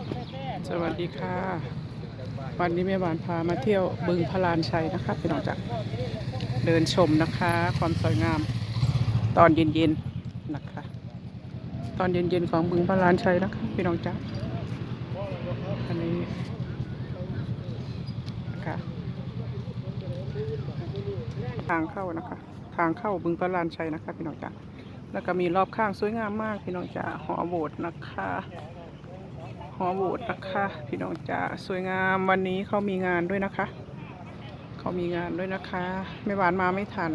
สวัสดีค่ะ วันนี้แม่หวานพามาเที่ยวบึงพลานชัยนะคะพี่น้องจ๋าเดินชมนะคะ ความสวยงาม ตอนเย็นๆนะคะ ตอนเย็นๆของบึงพลานชัยนะคะพี่น้องจ๋าอันนี้นะคะทางเข้านะคะ ทางเข้าบึงพลานชัยนะคะพี่น้องจ๋าแล้วก็มีรอบข้างสวยงามมากพี่น้องจ๋าหอโบสถ์นะคะ อโบสถ์นะคะ พี่น้องจ๋าสวยงามวันนี้เขามีงานด้วยนะคะ เขามีงานด้วยนะคะ ไม่หวานมาไม่ทัน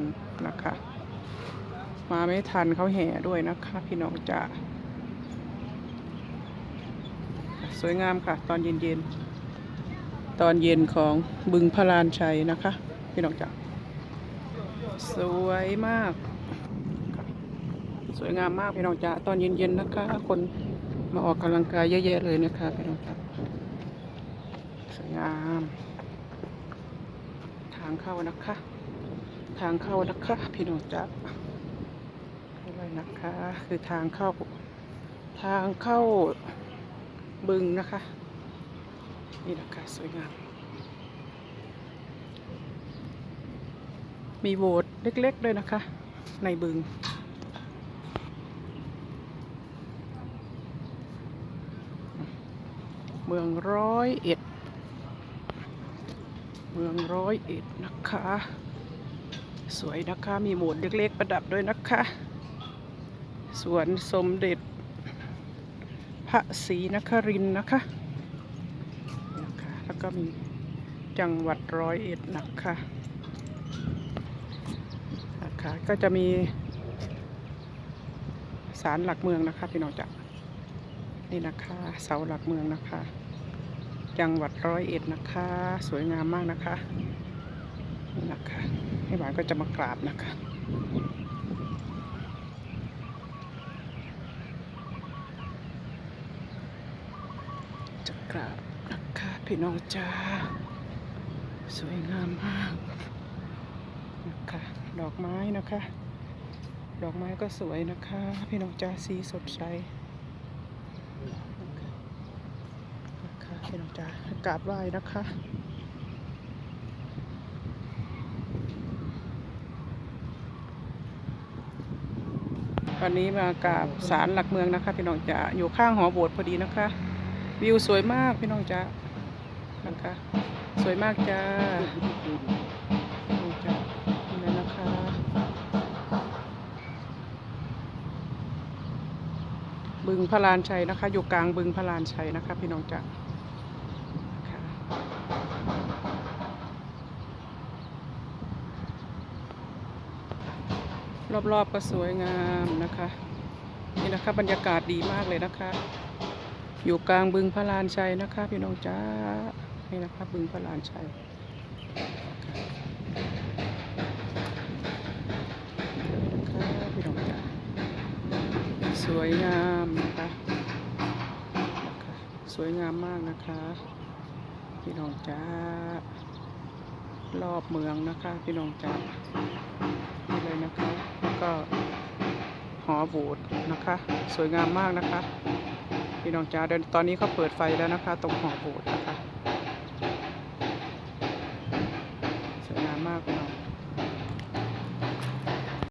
นะคะ มาไม่ทันเขาแห่ด้วยนะคะ พี่น้องจ๋าสวยงามค่ะ ตอนเย็นๆตอนเย็นของบึงพระลานชัยนะคะ พี่น้องจ๋าสวยมาก สวยงามมากพี่น้องจ๋าตอนเย็นๆนะคะ คน มาออกกำลังกายเยอะแยะเลยนะคะพี่น้องจ๋าสวยงาม ทางเข้านะคะ ทางเข้านะคะพี่น้องจ๋าอะไรนะคะ คือทางเข้า ทางเข้าบึงนะคะ นี่นะคะสวยงาม มีโบสถ์เล็กๆด้วยนะคะ ในบึง เมืองร้อยเอ็ด เมืองร้อยเอ็ดนะคะ สวยนะคะ มีโบสถ์เล็กๆประดับด้วยนะคะ สวนสมเด็จ พระศรีนครินทร์นะคะนะคะ แล้วก็มีจังหวัดร้อยเอ็ดนะคะนะคะ ก็จะมีศาลหลักเมืองนะคะพี่น้องจ๊ะ นี่นะคะ เสาหลักเมืองนะคะ จังหวัดร้อยเอ็ดนะคะ สวยงามมากนะคะนี่นะคะให้หวานก็จะมากราบนะคะจะกราบนะคะพี่น้องจ้าสวยงามมากนะคะดอกไม้นะคะ ดอกไม้ก็สวยนะคะ พี่น้องจ้าสีสดใสนะคะนะคะ พี่น้องจ้ากราบไหว้นะคะวันนี้มากราบศาลหลักเมืองนะคะ พี่น้องจ๋าอยู่ข้างหอโบสถ์พอดีนะคะ วิวสวยมากพี่น้องจ๋านะคะสวยมากจ้าจ้านี่นะคะ บึงพระลานชัยนะคะ อยู่กลางบึงพระลานชัยนะคะ พี่น้องจ๋านะคะ รอบๆก็สวยงามนะคะ นี่นะคะบรรยากาศดีมากเลยนะคะ อยู่กลางบึงพระลานชัยนะคะ พี่น้องจ้านี่นะคะบึงพระลานชัยนะคะพี่น้องจ้าสวยงามนะคะสวยงามมากนะคะ พี่น้องจ้า รอบเมืองนะคะ พี่น้องจ๋านี่เลยนะคะก็หอโบสถ์นะคะ สวยงามมากนะคะ พี่น้องจ๋าเดินตอนนี้เขาเปิดไฟแล้วนะคะ ตรงหอโบสถ์นะคะ สวยงามมากเลย